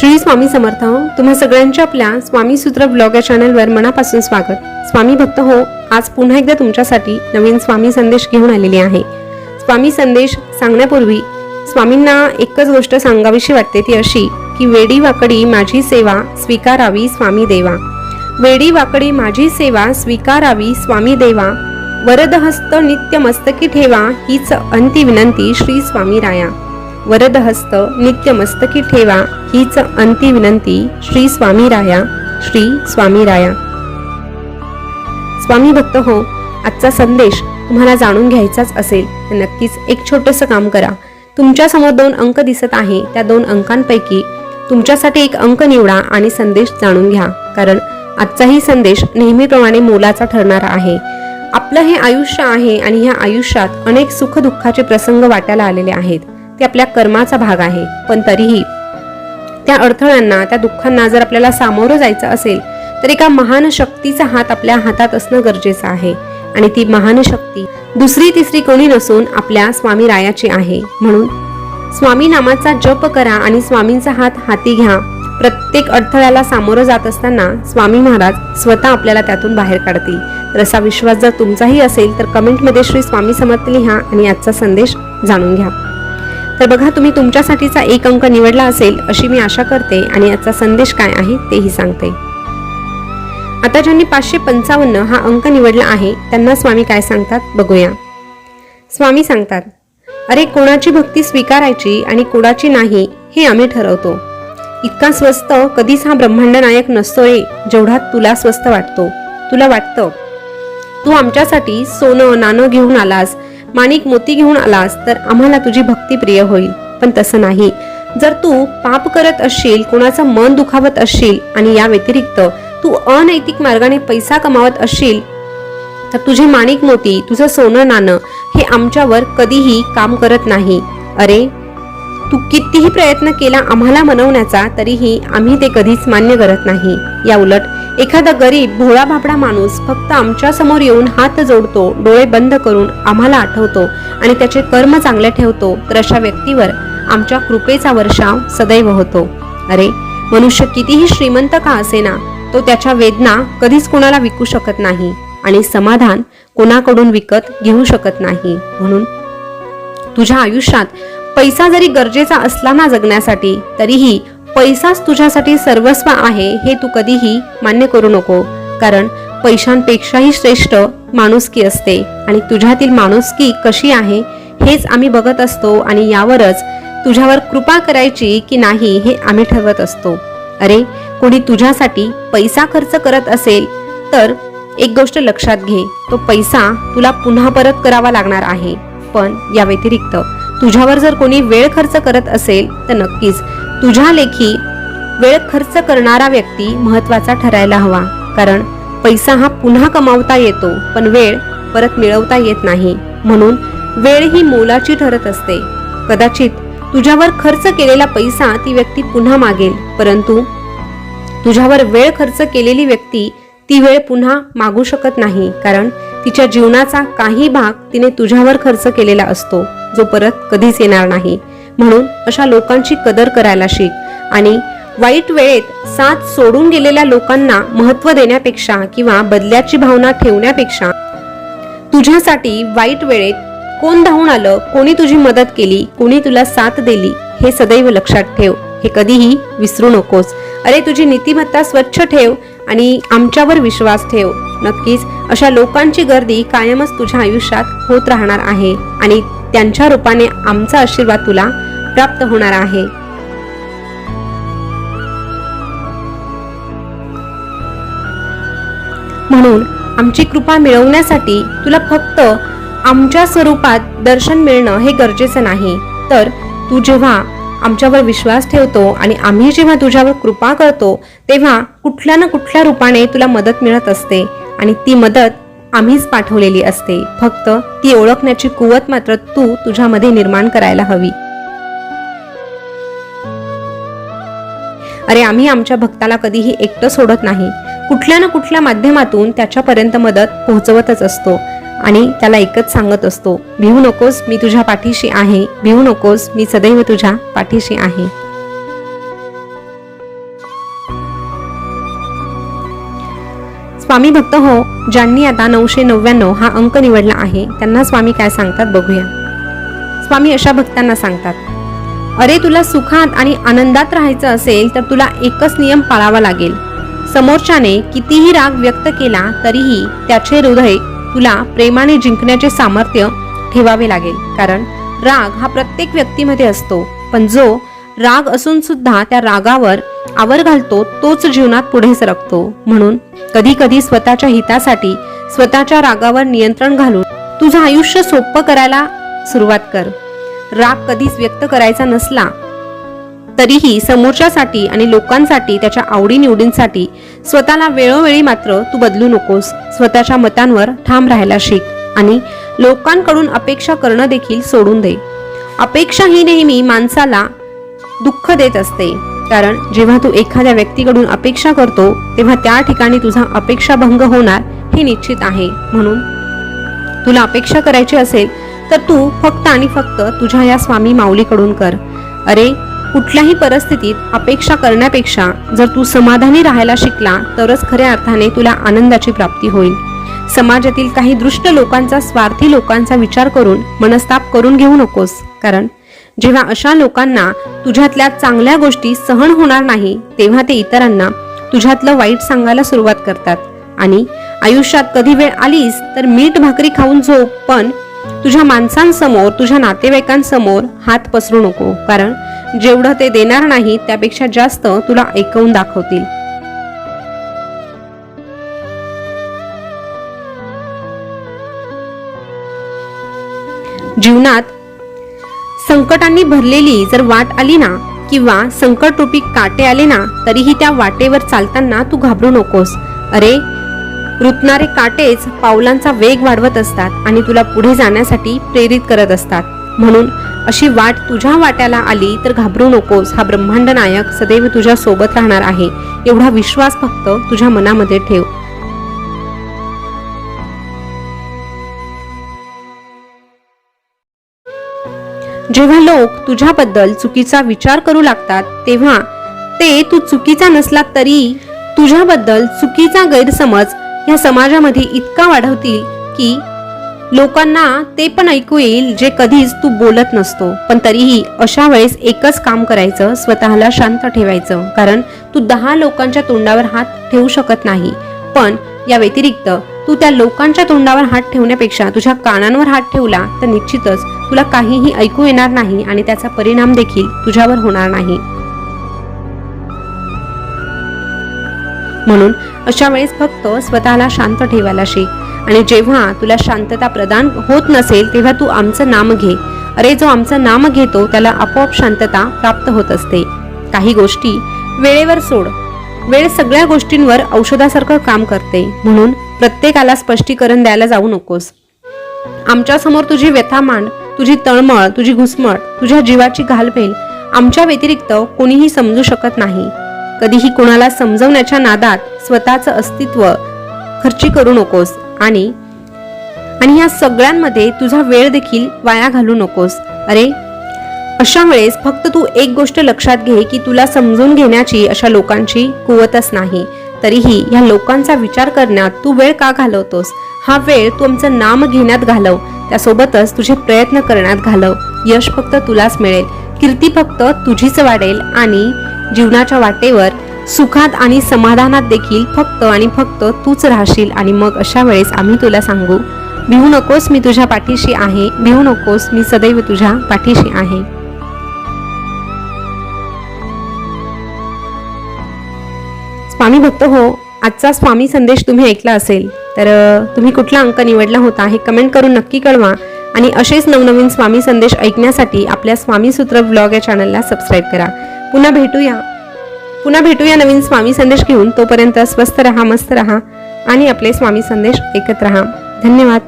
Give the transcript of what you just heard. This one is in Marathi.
श्री स्वामी समर्थ हो. तुम्हा सगळ्यांच्या आपल्या स्वामी सूत्र ब्लॉग या चॅनलवर मनापासून स्वागत. स्वामी भक्त हो आज पुन्हा एकदा तुमच्यासाठी नवीन स्वामी संदेश घेऊन आलेली आहे. स्वामी संदेश सांगण्यापूर्वी स्वामींना एकच गोष्ट सांगावीशी वाटते ती अशी की वेडी वाकडी माझी सेवा स्वीकारावी स्वामी देवा. वेडी वाकडी माझी सेवा स्वीकारावी स्वामी देवा. वरदहस्त नित्य मस्तकी ठेवा हीच अंती विनंती श्री स्वामी राया. वरदहस्त नित्य मस्तकी ठेवा. हीच अंती विनंती श्री स्वामी राया श्री स्वामी राया स्वामी भक्त हो आजचा संदेश तुम्हाला जाणून घ्यायचाच असेल तर नक्कीच एक छोटंसं काम करा. तुमच्यासमोर दोन अंक दिसत आहे त्या दोन अंकांपैकी तुमच्यासाठी एक अंक निवडा आणि संदेश जाणून घ्या कारण आजचाही संदेश नेहमीप्रमाणे मोलाचा ठरणारा आहे. आपलं हे आयुष्य आहे आणि ह्या आयुष्यात अनेक सुखदुःखाचे प्रसंग वाटायला आलेले आहेत. ते आपल्या कर्माचा भाग आहे. पण तरीही त्या अडथळ्यांना त्या दुःखांना जर आपल्याला सामोरं जायचं असेल तर एका महान शक्तीचा हात आपल्या हातात असणं गरजेचं आहे. आणि ती महान शक्ती दुसरी तिसरी कोणी नसून आपल्या स्वामी रायाची आहे. म्हणून स्वामी नामाचा जप करा आणि स्वामींचा हात हाती घ्या. प्रत्येक अडथळ्याला सामोरं जात असताना स्वामी महाराज स्वतः आपल्याला त्यातून बाहेर काढतील. तर असा विश्वास जर तुमचाही असेल तर कमेंटमध्ये श्री स्वामी समर्थ लिहा आणि आजचा संदेश जाणून घ्या. तर बघा तुम्ही तुमच्यासाठीचा एक अंक निवडला असेल अशी मी आशा करते आणि याचा संदेश काय आहे तेही सांगते. आता ज्यांनी पाचशे पंचावन्न हा अंक निवडला आहे त्यांना स्वामी काय सांगतात बघूया. स्वामी सांगतात अरे कोणाची भक्ती स्वीकारायची आणि कोणाची नाही हे आम्ही ठरवतो. इतका स्वस्त कधीच हा ब्रह्मांड नायक नसतोय जेवढा तुला स्वस्त वाटतो. तुला वाटतं तू आमच्यासाठी सोनं नाणं घेऊन आलास माणिक मोती घेऊन आलास तर आम्हाला तुझी भक्ती प्रिय होईल. पण तसं नाही. जर तू पाप करत असशील कोणाचं मन दुखावत असशील आणि या व्यतिरिक्त तू अनैतिक मार्गाने पैसा कमावत असशील तर तुझे माणिक मोती तुझं सोनं नाणं हे आमच्यावर कधीही काम करत नाही. अरे तू कितीही प्रयत्न केला आम्हाला मनवण्याचा तरीही आम्ही ते कधीच मान्य करत नाही. या उलट एखादा गरीब भोळा भाबडा माणूस फक्त आमच्यासमोर येऊन हात जोडतो डोळे बंद करून आम्हाला आठवतो आणि त्याचे कर्म चांगले ठेवतो तर अशा व्यक्तीवर आमच्या कृपेचा वर्षाव सदैव होतो. अरे मनुष्य कितीही श्रीमंत का असेना तो त्याच्या वेदना कधीच कोणाला विकू शकत नाही आणि समाधान कोणाकडून विकत घेऊ शकत नाही. म्हणून तुझ्या आयुष्यात पैसा जरी गरजेचा असला ना जगण्यासाठी तरीही पैसाच तुझ्यासाठी सर्वस्व आहे हे तू कधीही मान्य करू नको. कारण पैशांपेक्षाही श्रेष्ठ माणुसकी असते आणि तुझ्यातील माणुसकी कशी आहे हेच आम्ही बघत असतो आणि यावरच तुझ्यावर कृपा करायची की नाही हे आम्ही ठरवत असतो. अरे कोणी तुझ्यासाठी पैसा खर्च करत असेल तर एक गोष्ट लक्षात घे. तो पैसा तुला पुन्हा परत करावा लागणार आहे. पण या व्यतिरिक्त तुझ्यावर जर कोणी वेळ खर्च करत असेल तर नक्कीच तुझ्या लेखी वेळ खर्च करणारा व्यक्ती महत्त्वाचा ठरायला हवा. कारण पैसा हा पुन्हा कमावता येतो पण वेळ परत मिळवता येत नाही. म्हणून वेळ ही मोलाची ठरत असते. कदाचित तुझ्यावर खर्च केलेला पैसा ती व्यक्ती पुन्हा मागेल परंतु तुझ्यावर वेळ खर्च केलेली व्यक्ती ती वेळ पुन्हा मागू शकत नाही कारण तिच्या जीवनाचा काही भाग तिने तुझ्यावर खर्च केलेला असतो. जो परत कधीच येणार नाही. म्हणून अशा लोकांची कदर करायला शिक आणि वाईट वेळेत साथ सोडून गेलेल्या लोकांना महत्त्व देण्यापेक्षा किंवा बदल्याची भावना ठेवण्यापेक्षा तुझ्यासाठी वाईट वेळेत कोण धावून आलं कोणी तुझी मदत केली कोणी तुला साथ दिली हे सदैव लक्षात ठेव. हे कधीही विसरू नकोस. अरे तुझी नीतिमत्ता स्वच्छ ठेव आणि आमच्यावर विश्वास ठेव. नक्कीच अशा लोकांची गर्दी कायमच तुझ्या आयुष्यात होत राहणार आहे आणि त्यांच्या रूपाने आमचा आशीर्वाद तुला प्राप्त होणार आहे. म्हणून आमची कृपा मिळवण्यासाठी तुला फक्त आमच्या स्वरूपात दर्शन मिळणं हे गरजेचं नाही. तर तू जेव्हा आमच्यावर विश्वास ठेवतो आणि आम्ही जेव्हा तुझ्यावर कृपा करतो तेव्हा कुठल्या ना कुठल्या रूपाने तुला मदत मिळत असते आणि ती मदत आम्हीच पाठवलेली असते. फक्त ती ओळखण्याची कुवत मात्र तू तुझ्यामध्ये निर्माण करायला हवी. अरे आम्ही आमच्या भक्ताला कधीही एकटं सोडत नाही. कुठल्या ना कुठल्या माध्यमातून त्याच्यापर्यंत मदत पोहोचवतच असतो. आणि त्याला एकच सांगत असतो भिवू नकोस मी तुझ्या पाठीशी आहे. भिवू नकोस मी सदैव तुझ्या पाठीशी आहे. स्वामी भक्त हो ज्यांनी आता नऊशे नव्याण्णव हा अंक निवडला आहे त्यांना स्वामी काय सांगतात बघूया. स्वामी अशा भक्तांना सांगतात अरे तुला सुखात आणि आनंदात राहायचं असेल तर तुला एकच नियम पाळावा लागेल. समोरच्याने कितीही राग व्यक्त केला तरीही त्याचे हृदय तुला प्रेमाने जिंकण्याचे सामर्थ्य ठेवावे लागेल. कारण राग हा प्रत्येक व्यक्तीमध्ये असतो पण जो राग असून सुद्धा त्या रागावर आवर घालतो तोच जीवनात पुढे सरकतो. म्हणून कधी कधी स्वतःच्या हितासाठी स्वतःच्या रागावर नियंत्रण घालून तुझं आयुष्य सोपं करायला सुरुवात कर. राग कधीच व्यक्त करायचा नसला तरीही समोरच्यासाठी आणि लोकांसाठी त्याच्या आवडीनिवडींसाठी स्वतःला वेळोवेळी मात्र तू बदलू नकोस. स्वतःच्या मतांवर ठाम राहायला शिक आणि लोकांकडून अपेक्षा करणं देखील सोडून दे. अपेक्षा ही नेहमी माणसाला दुःख देत असते. कारण जेव्हा तू एखाद्या व्यक्तीकडून अपेक्षा करतो तेव्हा त्या ठिकाणी तुझा अपेक्षाभंग होणार हे निश्चित आहे. म्हणून तुला अपेक्षा करायची असेल तर तू फक्त आणि फक्त तुझ्या या स्वामी माऊलीकडून कर. अरे कुठल्याही परिस्थितीत अपेक्षा करण्यापेक्षा जर तू समाधानी राहायला शिकला तरच खऱ्या अर्थाने तुला आनंदाची प्राप्ती होईल. समाजातील काही दृष्ट लोकांचा स्वार्थी लोकांचा विचार करून मनस्ताप करून घेऊ नकोस. कारण जेव्हा अशा लोकांना तुझ्यातल्या चांगल्या गोष्टी सहन होणार नाही तेव्हा ते इतरांना तुझ्यातलं वाईट सांगायला सुरुवात करतात. आणि आयुष्यात कधी वेळ आलीस तर मीठ भाकरी खाऊन झोप पण तुझ्या माणसांसमोर तुझ्या नातेवाईकांसमोर हात पसरू नको कारण जेवढं ते देणार नाही त्यापेक्षा जास्त तुला ऐकवून दाखवतील. जीवनात संकटांनी भरलेली जर वाट आली ना किंवा संकट रूपी काटे आले ना तरीही त्या वाटेवर चालताना तू घाबरू नकोस. अरे रुतणारे काटेच पावलांचा वेग वाढवत असतात आणि तुला पुढे जाण्यासाठी प्रेरित करत असतात. म्हणून अशी वाट तुझ्या वाट्याला आली तर घाबरू नकोस. हा ब्रह्मांड नायक सदैव तुझ्या सोबत राहणार आहे. एवढा विश्वास फक्त तुझ्या मनामध्ये ठेव. जेव्हा लोक तुझ्याबद्दल चुकीचा विचार करू लागतात तेव्हा ते तू चुकीचा नसला तरी तुझ्याबद्दल चुकीचा गैरसमज या समाजामध्ये इतका वाढवतील की लोकांना ते पण ऐकू येईल जे कधीच तू बोलत नसतो. पण तरीही अशा वेळेस एकच काम करायचं स्वतःला शांत ठेवायचं. कारण तू दहा लोकांच्या तोंडावर हात ठेवू शकत नाही. पण या व्यतिरिक्त तू त्या लोकांच्या तोंडावर हात ठेवण्यापेक्षा तुझ्या कानांवर हात ठेवला तर निश्चितच तुला काहीही ऐकू येणार नाही आणि त्याचा परिणाम देखील तुझ्यावर होणार नाही. म्हणून अशा वेळेस फक्त स्वतःला शांत ठेवायला शिक आणि जेव्हा तुला शांतता प्रदान होत नसेल तेव्हा तू आमचं नाम घे. अरे जो आमचं नाम घेतो त्याला आपोआप शांतता प्राप्त होत असते. काही गोष्टी वेळेवर सोड. वेळ सगळ्या गोष्टींवर औषधासारखं काम करते. म्हणून प्रत्येकाला स्पष्टीकरण द्यायला जाऊ नकोस. आमच्यासमोर तुझी व्यथा मांड तुझी तळमळ तुझी घुसमट तुझ्या जीवाची घालमेल आमच्या व्यतिरिक्त कोणीही समजू शकत नाही. कधीही कोणाला समजवण्याच्या नादात स्वतःचं अस्तित्व खर्ची करू नकोस आणि आणि या सगळ्यांमध्ये तुझा वेळ देखील वाया घालू नकोस. अरे अशा वेळेस फक्त तू एक गोष्ट लक्षात घे की तुला समजून घेण्याची अशा लोकांची कुवतच नाही. तरीही या लोकांचा विचार करण्यात तू वेळ का घालवतोस? हा वेळ तू आमचं नाम घेण्यात घालव. त्यासोबतच तुझे प्रयत्न करण्यात घालव. यश फक्त तुलाच मिळेल. कीर्ती फक्त तुझीच वाढेल आणि जीवनाच्या वाटेवर सुखात आणि समाधानात देखील फक्त आणि फक्त तूच राहशील आणि मग अशा वेळेस आम्ही तुला सांगू भिवू नकोस मी तुझ्या पाठीशी आहे. भिवू नकोस मी सदैव तुझ्या पाठीशी आहे. स्वामी भक्त हो आजचा स्वामी संदेश तुम्ही ऐकला असेल तर तुम्ही कुठला अंक निवडला होता हे कमेंट करून नक्की कळवा आणि असेच नवनवीन स्वामी संदेश ऐकण्यासाठी आपल्या स्वामी सूत्र ब्लॉग या चॅनलला सबस्क्राईब करा. पुन्हा भेटूया. पुन्हा भेटूया नवीन स्वामी संदेश घेऊन तोपर्यंत स्वस्थ रहा मस्त रहा आणि आपले स्वामी संदेश ऐकत रहा. धन्यवाद.